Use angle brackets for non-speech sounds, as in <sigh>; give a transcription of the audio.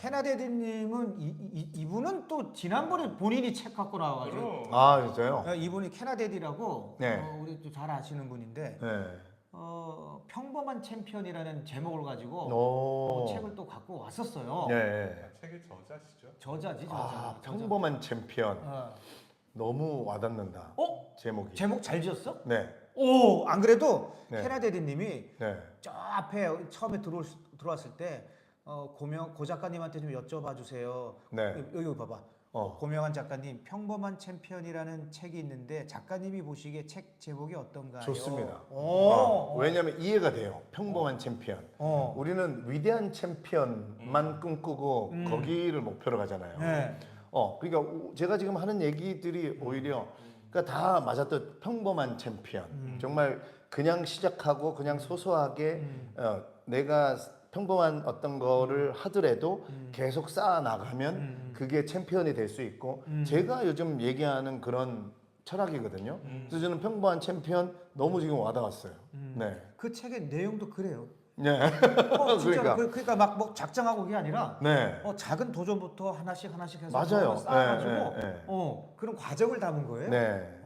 캐나데디님은 이, 이, 이 분은 또 지난번에 본인이 책 갖고 나와가지고 그럼. 아 진짜요? 어, 이분이 캐나데디라고 네. 어, 우리 또 잘 아시는 분인데 네. 어, 평범한 챔피언이라는 제목을 가지고 오. 어, 책을 또 갖고 왔었어요. 네. 아, 책의 저자시죠? 저자지 저자. 아 저자. 평범한 챔피언 어. 너무 와닿는다. 어? 제목이. 제목 잘 지었어? 네. 오, 안 그래도 네. 캐나데디님이 네. 저 앞에 처음에 들어올, 수- 들어왔을 때 어, 고명 고 작가님한테 좀 여쭤봐 주세요. 네. 여기, 여기 봐봐. 어. 고명한 작가님 평범한 챔피언이라는 책이 있는데 작가님이 보시기에 책 제목이 어떤가요? 좋습니다. 오. 어, 왜냐하면 이해가 돼요. 평범한 챔피언. 어. 우리는 위대한 챔피언만 꿈꾸고 음. 거기를 목표로 가잖아요. 네. 어, 그러니까 우- 제가 지금 하는 얘기들이 오히려 그러니까 다 맞았던 평범한 챔피언. 음. 정말 그냥 시작하고 그냥 소소하게 음. 어, 내가 평범한 어떤 거를 하더라도 음. 계속 쌓아 나가면 음. 그게 챔피언이 될 수 있고 음. 제가 요즘 얘기하는 그런 철학이거든요. 음. 그래서 저는 평범한 챔피언 너무 지금 와닿았어요. 음. 네. 그 책의 내용도 그래요. 네. 어, <laughs> 진짜로 그러니까. 그- 그러니까 막 뭐 작정하고 그게 아니라 네. 어, 작은 도전부터 하나씩 하나씩 해서 맞아요. 쌓아가지고 네, 네, 네. 어, 그런 과정을 담은 거예요. 네.